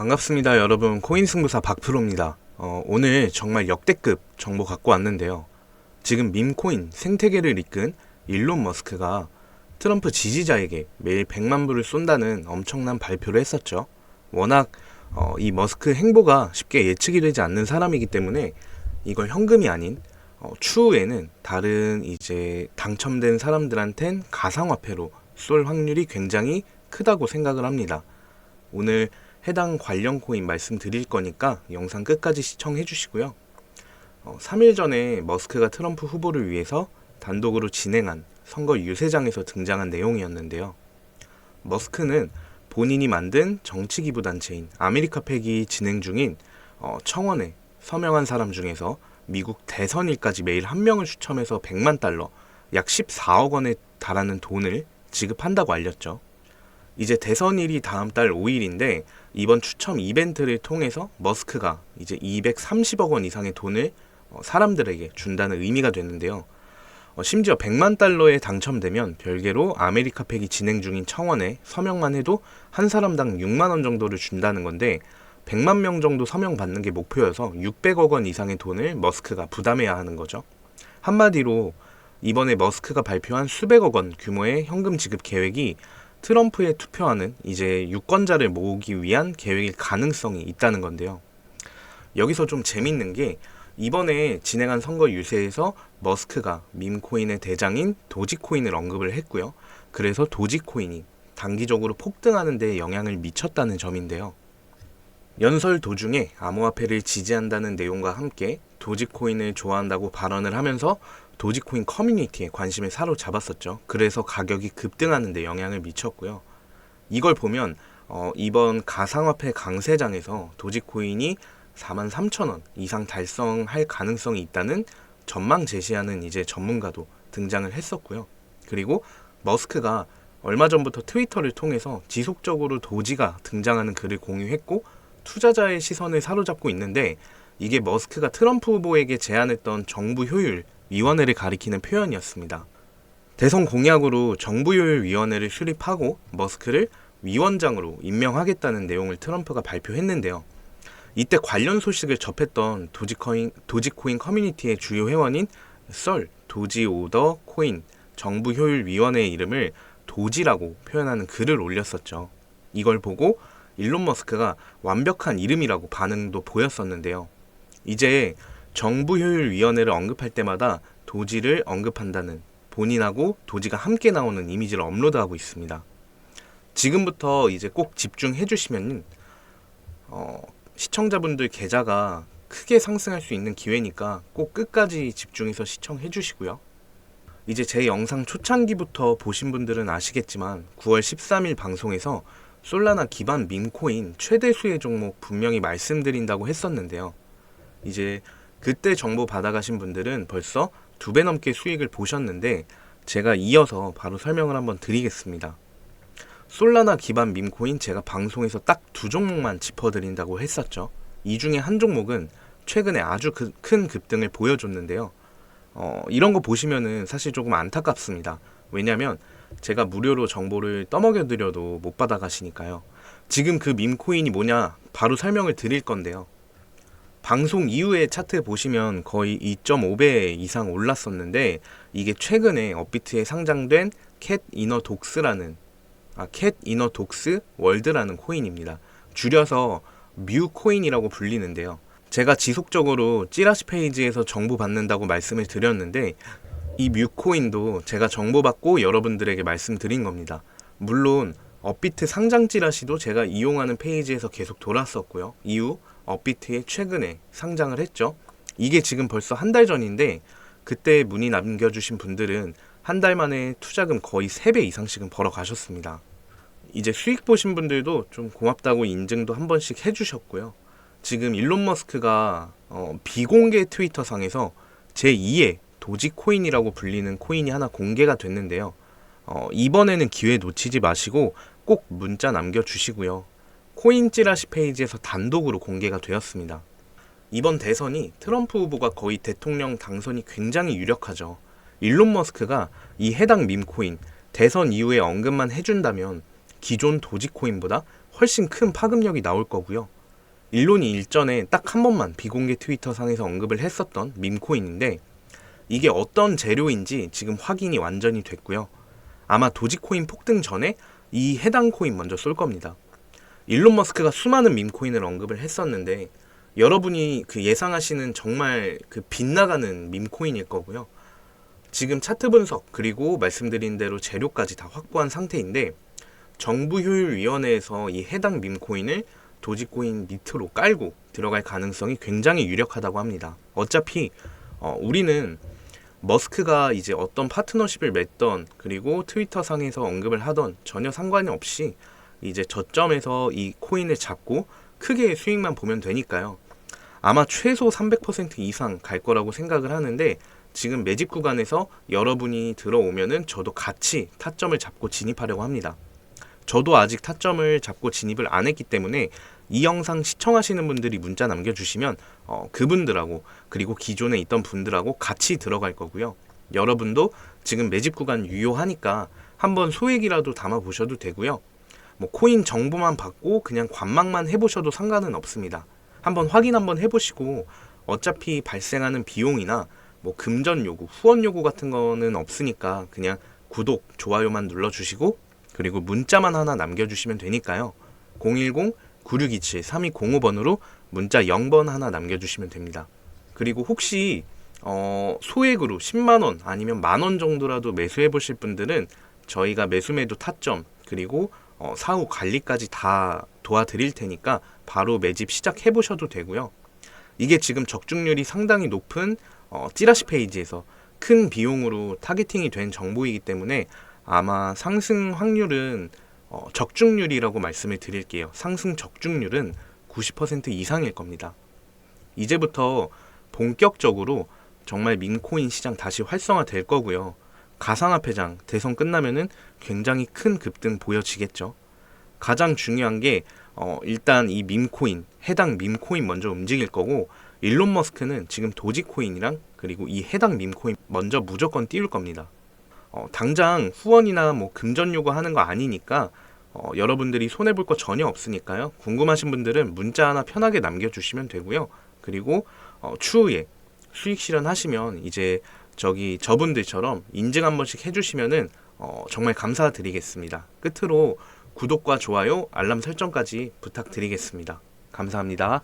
반갑습니다 여러분. 코인 승부사 박프로입니다. 어, 오늘 정말 역대급 정보 갖고 왔는데요. 지금 밈코인 생태계를 이끈 일론 머스크가 트럼프 지지자에게 매일 100만 불을 쏜다는 엄청난 발표를 했었죠. 워낙 어, 이 머스크 행보가 쉽게 예측이 되지 않는 사람이기 때문에 이걸 현금이 아닌 어, 추후에는 다른 이제 당첨된 사람들한텐 가상화폐로 쏠 확률이 굉장히 크다고 생각을 합니다. 오늘 해당 관련 코인 말씀드릴 거니까 영상 끝까지 시청해 주시고요. 어, 3일 전에 머스크가 트럼프 후보를 위해서 단독으로 진행한 선거 유세장에서 등장한 내용이었는데요. 머스크는 본인이 만든 정치기부 단체인 아메리카팩이 진행 중인 어, 청원에 서명한 사람 중에서 미국 대선일까지 매일 한 명을 추첨해서 100만 달러, 약 14억 원에 달하는 돈을 지급한다고 알렸죠. 이제 대선일이 다음 달 5일인데 이번 추첨 이벤트를 통해서 머스크가 이제 230억 원 이상의 돈을 어, 사람들에게 준다는 의미가 되는데요. 어, 심지어 100만 달러에 당첨되면 별개로 아메리카 팩이 진행 중인 청원에 서명만 해도 한 사람당 6만 원 정도를 준다는 건데 100만 명 정도 서명 받는 게 목표여서 600억 원 이상의 돈을 머스크가 부담해야 하는 거죠. 한마디로 이번에 머스크가 발표한 수백억 원 규모의 현금 지급 계획이 트럼프에 투표하는 이제 유권자를 모으기 위한 계획일 가능성이 있다는 건데요. 여기서 좀 재밌는 게 이번에 진행한 선거 유세에서 머스크가 밈코인의 대장인 도지코인을 언급을 했고요. 그래서 도지코인이 단기적으로 폭등하는 데 영향을 미쳤다는 점인데요. 연설 도중에 암호화폐를 지지한다는 내용과 함께 도지코인을 좋아한다고 발언을 하면서 도지코인 커뮤니티에 관심을 사로잡았었죠. 그래서 가격이 급등하는 데 영향을 미쳤고요. 이걸 보면 어, 이번 가상화폐 강세장에서 도지코인이 4만 3천 원 이상 달성할 가능성이 있다는 전망 제시하는 이제 전문가도 등장을 했었고요. 그리고 머스크가 얼마 전부터 트위터를 통해서 지속적으로 도지가 등장하는 글을 공유했고 투자자의 시선을 사로잡고 있는데 이게 머스크가 트럼프 후보에게 제안했던 정부 효율 위원회를 가리키는 표현이었습니다. 대선 공약으로 정부 효율 위원회를 수립하고 머스크를 위원장으로 임명하겠다는 내용을 트럼프가 발표했는데요. 이때 관련 소식을 접했던 도지코인, 도지코인 커뮤니티의 주요 회원인 썰, 도지 오더 코인 정부 효율 위원회의 이름을 도지라고 표현하는 글을 올렸었죠. 이걸 보고 일론 머스크가 완벽한 이름이라고 반응도 보였었는데요. 이제 정부 효율 위원회를 언급할 때마다 도지를 언급한다는 본인하고 도지가 함께 나오는 이미지를 업로드하고 있습니다. 지금부터 이제 꼭 집중해 주시면 어, 시청자분들 계좌가 크게 상승할 수 있는 기회니까 꼭 끝까지 집중해서 시청해 주시고요. 이제 제 영상 초창기부터 보신 분들은 아시겠지만 9월 13일 방송에서 솔라나 기반 밈코인 최대 수혜 종목 분명히 말씀드린다고 했었는데요. 이제 그때 정보 받아가신 분들은 벌써 두 배 넘게 수익을 보셨는데 제가 이어서 바로 설명을 한번 드리겠습니다. 솔라나 기반 밈코인 제가 방송에서 딱 두 종목만 짚어드린다고 했었죠. 이 중에 한 종목은 최근에 아주 그, 큰 급등을 보여줬는데요. 어, 이런 거 보시면은 사실 조금 안타깝습니다. 왜냐면 제가 무료로 정보를 떠먹여드려도 못 받아가시니까요. 지금 그 밈코인이 뭐냐 바로 설명을 드릴 건데요. 방송 이후에 차트 보시면 거의 2.5배 이상 올랐었는데 이게 최근에 업비트에 상장된 캣 이너 독스라는 아, 캣 이너 독스 월드라는 코인입니다. 줄여서 뮤 코인이라고 불리는데요. 제가 지속적으로 찌라시 페이지에서 정보 받는다고 말씀을 드렸는데 이 뮤코인도 제가 정보 받고 여러분들에게 말씀드린 겁니다. 물론 업비트 상장 찌라시도 제가 이용하는 페이지에서 계속 돌았었고요. 이후 업비트에 최근에 상장을 했죠. 이게 지금 벌써 한 달 전인데 그때 문의 남겨주신 분들은 한 달 만에 투자금 거의 3배 이상씩은 벌어 가셨습니다. 이제 수익 보신 분들도 좀 고맙다고 인증도 한 번씩 해주셨고요. 지금 일론 머스크가 어, 비공개 트위터 상에서 제2의 도지코인이라고 불리는 코인이 하나 공개가 됐는데요. 어, 이번에는 기회 놓치지 마시고 꼭 문자 남겨주시고요. 코인 찌라시 페이지에서 단독으로 공개가 되었습니다. 이번 대선이 트럼프 후보가 거의 대통령 당선이 굉장히 유력하죠. 일론 머스크가 이 해당 밈코인 대선 이후에 언급만 해준다면 기존 도지코인보다 훨씬 큰 파급력이 나올 거고요. 일론이 일전에 딱 한 번만 비공개 트위터 상에서 언급을 했었던 밈코인인데 이게 어떤 재료인지 지금 확인이 완전히 됐고요. 아마 도지코인 폭등 전에 이 해당 코인 먼저 쏠 겁니다. 일론 머스크가 수많은 밈코인을 언급을 했었는데 여러분이 그 예상하시는 정말 그 빗나가는 밈코인일 거고요. 지금 차트 분석 그리고 말씀드린 대로 재료까지 다 확보한 상태인데 정부효율위원회에서 이 해당 밈코인을 도지코인 밑으로 깔고 들어갈 가능성이 굉장히 유력하다고 합니다. 어차피 어, 우리는 머스크가 이제 어떤 파트너십을 맺던 그리고 트위터 상에서 언급을 하던 전혀 상관이 없이 이제 저점에서 이 코인을 잡고 크게 수익만 보면 되니까요. 아마 최소 300% 이상 갈 거라고 생각을 하는데 지금 매집 구간에서 여러분이 들어오면은 저도 같이 타점을 잡고 진입하려고 합니다. 저도 아직 타점을 잡고 진입을 안 했기 때문에 이 영상 시청하시는 분들이 문자 남겨주시면 어, 그분들하고 그리고 기존에 있던 분들하고 같이 들어갈 거고요. 여러분도 지금 매집 구간 유효하니까 한번 소액이라도 담아 보셔도 되고요. 뭐 코인 정보만 받고 그냥 관망만 해보셔도 상관은 없습니다. 한번 확인 한번 해보시고 어차피 발생하는 비용이나 뭐 금전 요구, 후원 요구 같은 거는 없으니까 그냥 구독, 좋아요만 눌러주시고 그리고 문자만 하나 남겨주시면 되니까요. 010-9627-3205번으로 문자 0번 하나 남겨주시면 됩니다. 그리고 혹시 어, 소액으로 10만 원 아니면 만원 정도라도 매수해 보실 분들은 저희가 매수매도 타점 그리고 어, 사후 관리까지 다 도와드릴 테니까 바로 매집 시작해 보셔도 되고요. 이게 지금 적중률이 상당히 높은 어, 찌라시 페이지에서 큰 비용으로 타겟팅이 된 정보이기 때문에 아마 상승 확률은 어, 적중률이라고 말씀을 드릴게요. 상승 적중률은 90% 이상일 겁니다. 이제부터 본격적으로 정말 민코인 시장 다시 활성화 될 거고요. 가상화폐장 대선 끝나면은 굉장히 큰 급등 보여지겠죠. 가장 중요한 게 어, 일단 이 밈코인 해당 밈코인 먼저 움직일 거고 일론 머스크는 지금 도지코인이랑 그리고 이 해당 밈코인 먼저 무조건 띄울 겁니다. 어, 당장 후원이나 뭐 금전 요구하는 거 아니니까 어, 여러분들이 손해 볼 거 전혀 없으니까요. 궁금하신 분들은 문자 하나 편하게 남겨주시면 되고요. 그리고 어, 추후에 수익 실현하시면 이제 저기 저분들처럼 인증 한 번씩 해주시면은 어, 정말 감사드리겠습니다. 끝으로 구독과 좋아요, 알람 설정까지 부탁드리겠습니다. 감사합니다.